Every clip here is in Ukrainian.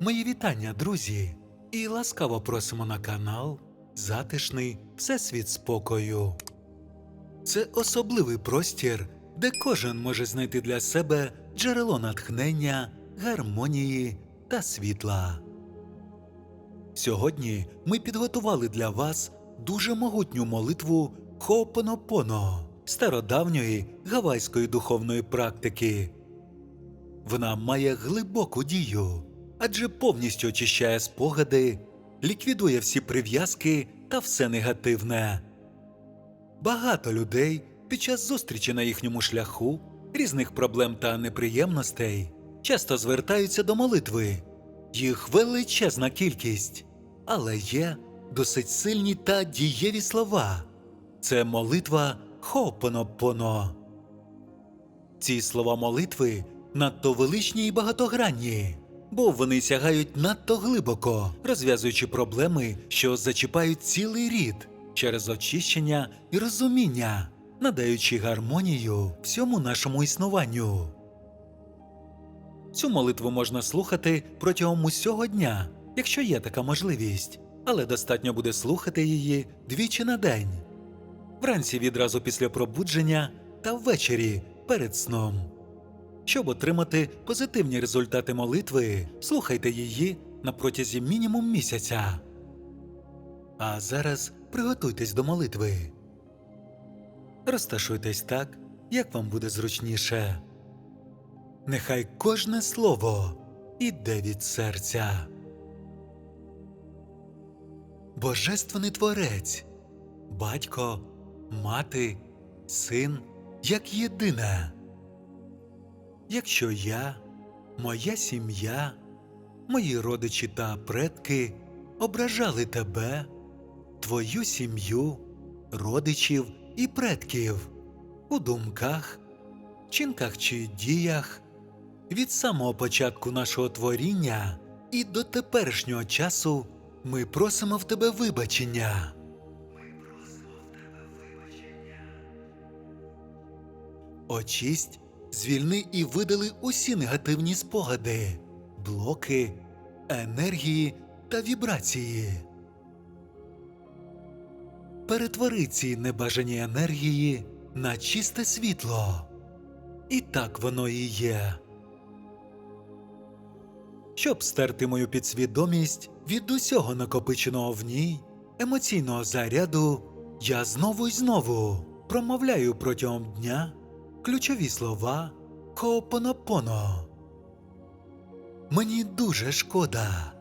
Мої вітання, друзі, і ласкаво просимо на канал Затишний Всесвіт спокою. Це особливий простір, де кожен може знайти для себе джерело натхнення, гармонії та світла. Сьогодні ми підготували для вас дуже могутню молитву Хоопонопоно стародавньої гавайської духовної практики. Вона має глибоку дію, адже повністю очищає спогади, ліквідує всі прив'язки та все негативне. Багато людей під час зустрічі на їхньому шляху, різних проблем та неприємностей часто звертаються до молитви. Їх величезна кількість, але є досить сильні та дієві слова. Це молитва Хопонопоно. Ці слова молитви надто величні і багатогранні, бо вони сягають надто глибоко, розв'язуючи проблеми, що зачіпають цілий рід через очищення і розуміння, надаючи гармонію всьому нашому існуванню. Цю молитву можна слухати протягом усього дня, якщо є така можливість, але достатньо буде слухати її двічі на день вранці відразу після пробудження та ввечері перед сном. Щоб отримати позитивні результати молитви, слухайте її на протязі мінімум місяця. А зараз приготуйтесь до молитви. Розташуйтесь так, як вам буде зручніше. Нехай кожне слово іде від серця. Божественний Творець, батько, мати, син як єдине. Якщо я, моя сім'я, мої родичі та предки ображали тебе, твою сім'ю, родичів і предків у думках, чинках чи діях, від самого початку нашого творіння і до теперішнього часу ми просимо в тебе вибачення. Очисть, звільни і видали усі негативні спогади, блоки, енергії та вібрації. Перетвори ці небажані енергії на чисте світло. І так воно і є. Щоб стерти мою підсвідомість від усього накопиченого в ній емоційного заряду, я знову й знову промовляю протягом дня ключові слова Хоопонопоно. Мені дуже шкода.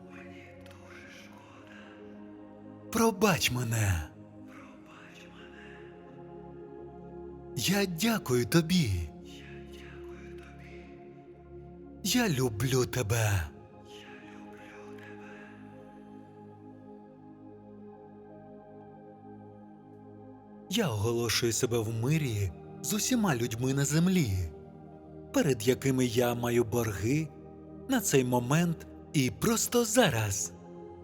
Пробач мене. Я дякую тобі. Я люблю тебе. Я оголошую себе в мирі з усіма людьми на землі, перед якими я маю борги на цей момент і просто зараз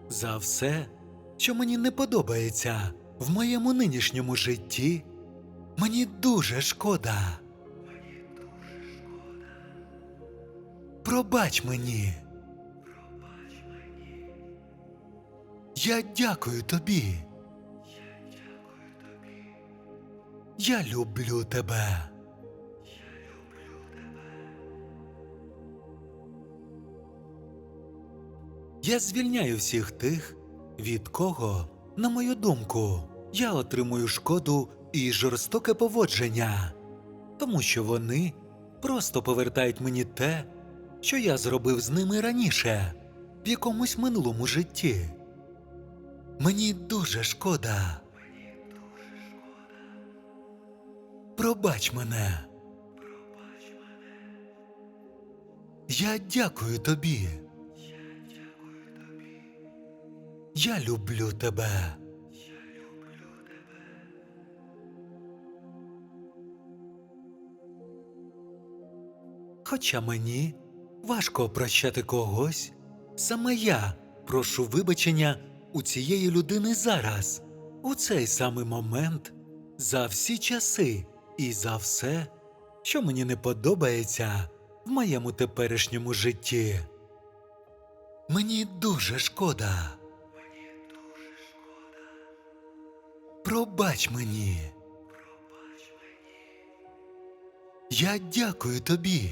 за все, що мені не подобається в моєму нинішньому житті. Мені дуже шкода. Пробач мені. Я дякую тобі. Я люблю тебе. Я звільняю всіх тих, від кого, на мою думку, я отримую шкоду і жорстоке поводження, тому що вони просто повертають мені те, що я зробив з ними раніше, в якомусь минулому житті. Мені дуже шкода. Пробач мене. Я дякую тобі. Я люблю тебе. Хоча мені важко прощати когось, саме я прошу вибачення у цієї людини зараз, у цей самий момент, за всі часи і за все, що мені не подобається в моєму теперішньому житті. Мені дуже шкода. Пробач мені. Я дякую тобі.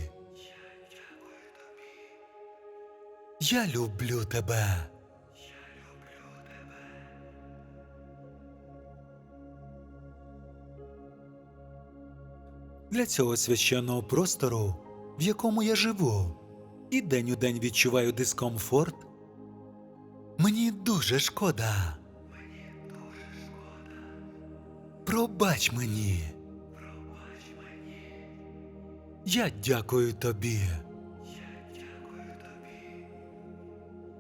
Я люблю тебе. Для цього священного простору, в якому я живу, і день у день відчуваю дискомфорт. Мені дуже шкода. Пробач мені. Я дякую тобі.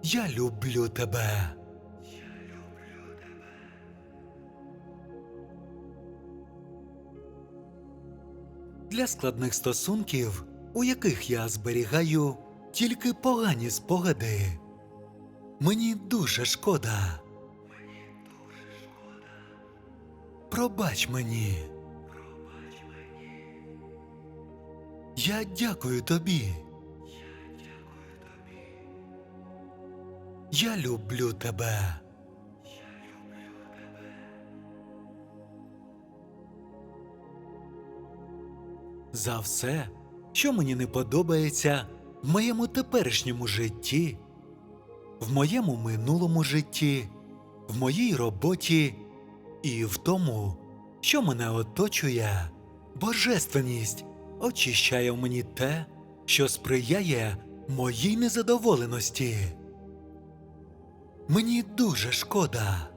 Я люблю тебе. Для складних стосунків, у яких я зберігаю тільки погані спогади. Мені дуже шкода. Пробач мені. Я дякую тобі. Я дякую тобі. Я люблю тебе. За все, що мені не подобається в моєму теперішньому житті, в моєму минулому житті, в моїй роботі і в тому, що мене оточує, божественність очищає в мені те, що сприяє моїй незадоволеності. Мені дуже шкода.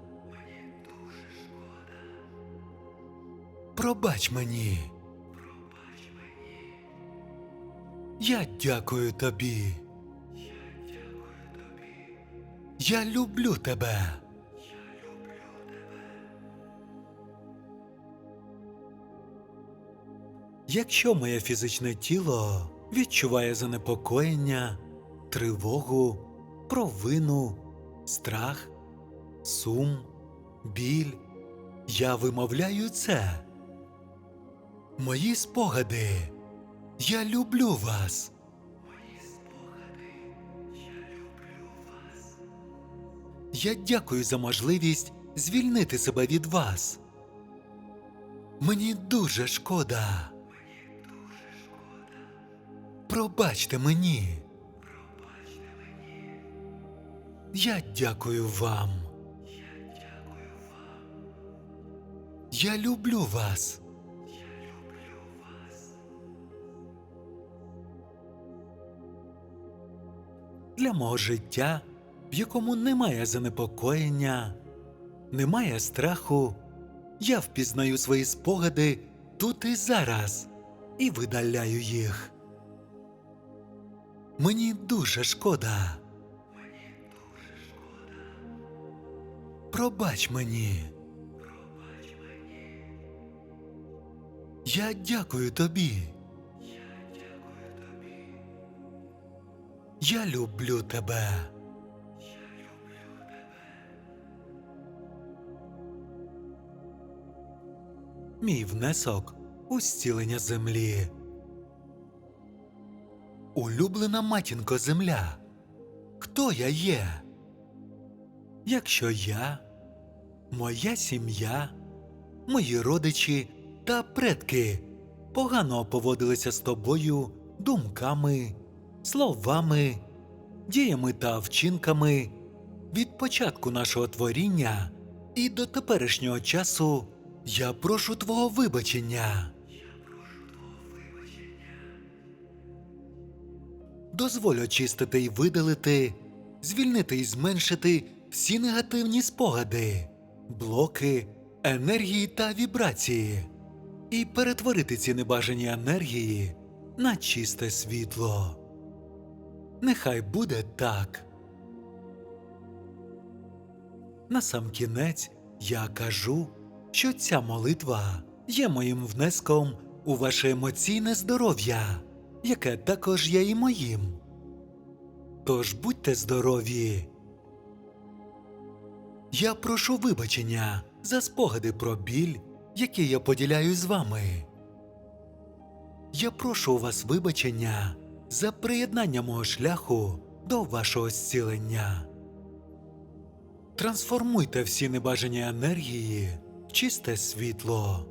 Пробач мені. Я дякую тобі. Я люблю тебе. Якщо моє фізичне тіло відчуває занепокоєння, тривогу, провину, страх, сум, біль, я вимовляю це. Мої спогади. Я люблю вас. Мої спогади, Я люблю вас. Я дякую за можливість звільнити себе від вас. Мені дуже шкода. Мені дуже шкода. Пробачте мені. Пробачте мені. Я дякую вам. Я дякую вам. Я люблю вас. Для мого життя, в якому немає занепокоєння, немає страху, я впізнаю свої спогади тут і зараз і видаляю їх. Мені дуже шкода. мені дуже шкода. Пробач мені. Я дякую тобі. Я люблю тебе. Мій внесок у зцілення землі. Улюблена матінко земля. Хто я є? Якщо я, моя сім'я, мої родичі та предки погано поводилися з тобою думками, словами, діями та вчинками від початку нашого творіння і до теперішнього часу я прошу твого вибачення. Дозволь очистити і видалити, звільнити і зменшити всі негативні спогади, блоки, енергії та вібрації, і перетворити ці небажані енергії на чисте світло. Нехай буде так. Насамкінець я кажу, що ця молитва є моїм внеском у ваше емоційне здоров'я, яке також є і моїм. Тож будьте здорові. Я прошу вибачення за спогади про біль, які я поділяю з вами. Я прошу у вас вибачення за приєднання мого шляху до вашого зцілення. Трансформуйте всі небажані енергії в чисте світло.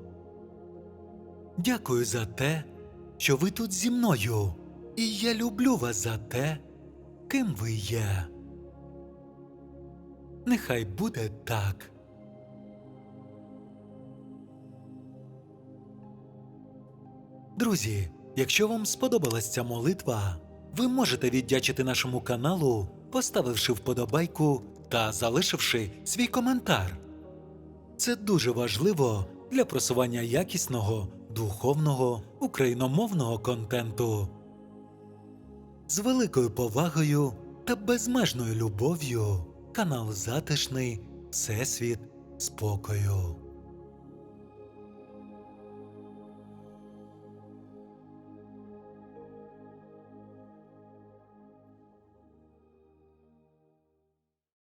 Дякую за те, що ви тут зі мною, і я люблю вас за те, ким ви є. Нехай буде так. Друзі, якщо вам сподобалась ця молитва, ви можете віддячити нашому каналу, поставивши вподобайку та залишивши свій коментар. Це дуже важливо для просування якісного, духовного, україномовного контенту. З великою повагою та безмежною любов'ю канал Затишний Всесвіт спокою.